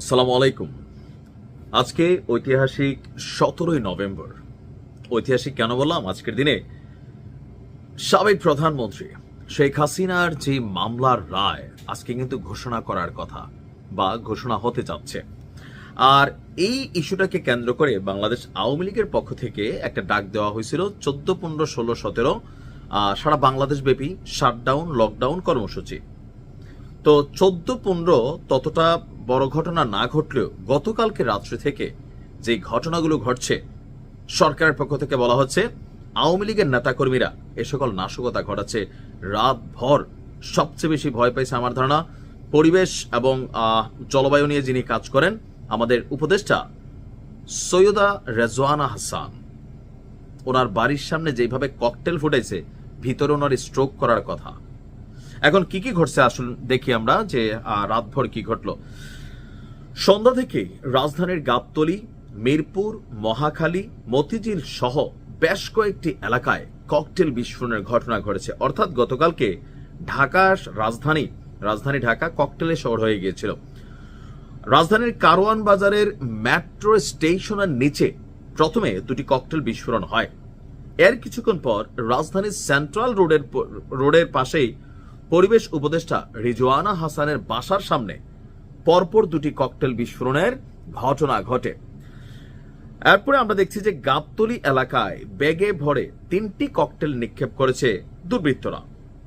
আসসালামু আলাইকুম। আজকে ঐতিহাসিক সতেরোই নভেম্বর। ঐতিহাসিক কেন বললাম? আজকের দিনে সাবেক প্রধানমন্ত্রী শেখ হাসিনার যে মামলার রায়, আজকে কিন্তু ঘোষণা করার কথা বা ঘোষণা হতে যাচ্ছে। আর এই ইস্যুটাকে কেন্দ্র করে বাংলাদেশ আওয়ামী লীগের পক্ষ থেকে একটা ডাক দেওয়া হয়েছিল, চোদ্দ, পনেরো, ষোলো, সতেরো সারা বাংলাদেশ ব্যাপী শাটডাউন লকডাউন কর্মসূচি। তো চোদ্দ, পনেরো ততটা বড় ঘটনা না ঘটলেও গতকালকে রাত্রি থেকে যে ঘটনাগুলো ঘটছে, সরকারের পক্ষ থেকে বলা হচ্ছে, আওয়ামী লীগের নেতাকর্মীরা এ সকল নাশকতা ঘটাচ্ছে। রাত ভর সবচেয়ে বেশি ভয় পাইছে আমার ধারণা পরিবেশ এবং জলবায়ু নিয়ে যিনি কাজ করেন, আমাদের উপদেষ্টা সৈয়দা রেজওয়ানা হাসান। ওনার বাড়ির সামনে যেভাবে ককটেল ফুটেছে, ভিতরে ওনার স্ট্রোক করার কথা। এখন কি কি ঘটছে আসল দেখি আমরা যে রাতভর কি ঘটলো। সন্ধ্যা থেকে রাজধানীর গাবতলী, মিরপুর, মহাখালী, মতিঝিল সহ বেশ কয়েকটি এলাকায় ককটেল বিস্ফোরণের ঘটনা ঘটেছে। অর্থাৎ গতকালকে ঢাকা রাজধানী রাজধানী ঢাকা ককটেলের শহর হয়ে গিয়েছিল। রাজধানীর কারওয়ান বাজারের মেট্রো স্টেশনের নিচে প্রথমে দুটি ককটেল বিস্ফোরণ হয়। এর কিছুক্ষণ পর রাজধানীর সেন্ট্রাল রোডের রোডের পাশেই পরিবেশ উপদেষ্টা রিজওয়ানা হাসানের বাসার সামনে পরপর দুটি ককটেল বিস্ফোরণের ঘটনা ঘটে। এরপরে আমরা দেখছি যে গাবতলি এলাকায় ব্যাগে ভরে তিনটি ককটেল নিক্ষেপ করেছে দুর্বৃত্তরা।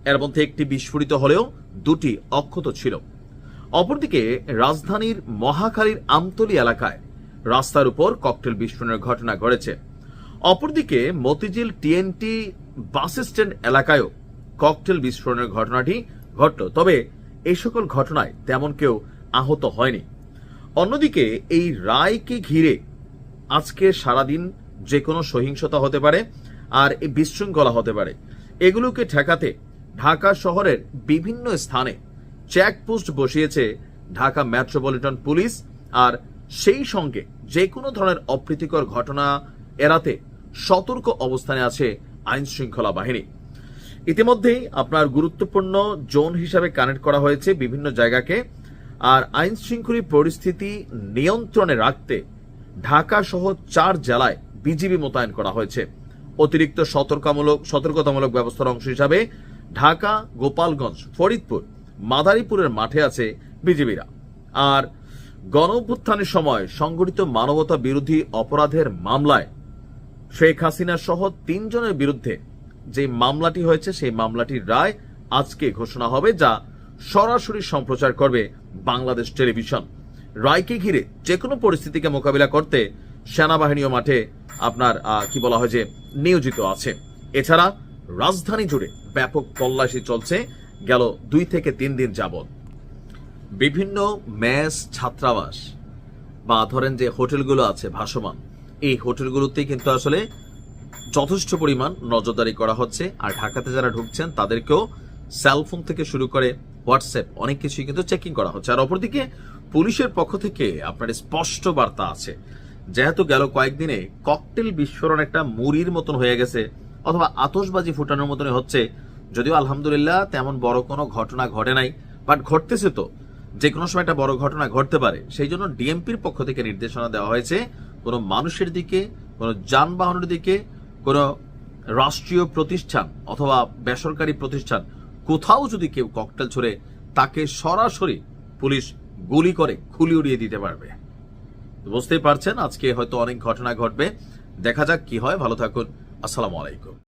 এর মধ্যে একটি বিস্ফোরিত হলেও দুটি অক্ষত ছিল। অপরদিকে রাজধানীর মহাখালীর আমতলী এলাকায় রাস্তার উপর ককটেল বিস্ফোরণের ঘটনা ঘটেছে। অপরদিকে মতিঝিল টিএনটি বাস স্ট্যান্ড এলাকায়ও ককটেল বিস্ফোরণের ঘটনাটি ঘটল। তবে এই সকল ঘটনায় তেমন কেউ আহত হয়নি। অন্যদিকে, এই রায়কে ঘিরে আজকে সারাদিন যে কোনো সহিংসতা হতে পারে আর এই বিশৃঙ্খলা হতে পারে। এগুলোকে ঠেকাতে ঢাকা শহরের বিভিন্ন স্থানে চেকপোস্ট বসিয়েছে ঢাকা মেট্রোপলিটন পুলিশ আর সেই সঙ্গে যে কোনো ধরনের অপ্রীতিকর ঘটনা এড়াতে সতর্ক অবস্থানে আছে আইন শৃঙ্খলা বাহিনী। ইতিমধ্যেই আপনার গুরুত্বপূর্ণ জোন হিসাবে কানেক্ট করা হয়েছে বিভিন্ন জায়গাকে। আর আইন শৃঙ্খলী পরিস্থিতি নিয়ন্ত্রণে রাখতে ঢাকা সহ চার জেলায় বিজিবি মোতায়েন করা হয়েছে। অতিরিক্ত সতর্কতামূলক সতর্কতামূলক ব্যবস্থার অংশ হিসাবে ঢাকা, গোপালগঞ্জ, ফরিদপুর, মাদারীপুরের মাঠে আছে বিজিবিরা। আর গণ সময় সংগঠিত মানবতা বিরোধী অপরাধের মামলায় শেখ হাসিনা সহ তিনজনের বিরুদ্ধে যে মামলাটি হয়েছে, সেই মামলাটির রায় আজকে ঘোষণা হবে, যা সরাসরি সম্প্রচার করবে বাংলাদেশ টেলিভিশন। রায়কে ঘিরে যে কোনো পরিস্থিতিকে মোকাবিলা করতে সেনাবাহিনীও মাঠে আপনার কি বলা হয় যে, নিয়োজিত আছে। এছাড়া রাজধানী জুড়ে ব্যাপক তল্লাশি চলছে গেল দুই থেকে তিন দিন যাবত বিভিন্ন মেস ছাত্রাবাস, বা ধরেন যে হোটেলগুলো আছে ভাসমান, এই হোটেলগুলোতেই কিন্তু আসলে যথেষ্ট পরিমাণ নজরদারি করা হচ্ছে। আর ঢাকাতে যারা ঢুকছেন তাদেরকেও সেলফোন থেকে শুরু করে হোয়াটসঅ্যাপ, অনেক কিছুই কিন্তু চেকিং করা হচ্ছে। আর অপরদিকে পুলিশের পক্ষ থেকে আপনার স্পষ্ট বার্তা আছে। যেহেতু গেল কয়েকদিনে ককটেল বিস্ফোরণ একটা মুড়ির মতন হয়ে গেছে, অথবা আতশবাজি ফুটানোর মতনই হচ্ছে। যদিও আলহামদুলিল্লাহ তেমন বড় কোনো ঘটনা ঘটে নাই বাট ঘটতেছে তো। যে কোনো সময় একটা বড় ঘটনা ঘটতে পারে। সেই জন্য ডিএমপির পক্ষ থেকে নির্দেশনা দেওয়া হয়েছে, কোনো মানুষের দিকে, কোনো যানবাহনের দিকে, কোনো রাষ্ট্রীয় প্রতিষ্ঠান অথবা বেসরকারি প্রতিষ্ঠান কোথাও যদি কেউ ককটেল ছড়ে, তাকে সরাসরি পুলিশ গুলি করে খুলি উড়িয়ে দিতে পারবে। বুঝতেই পারছেন, আজকে হয়তো অনেক ঘটনা ঘটবে। দেখা যাক কি হয়। ভালো থাকুন। আসসালামু আলাইকুম।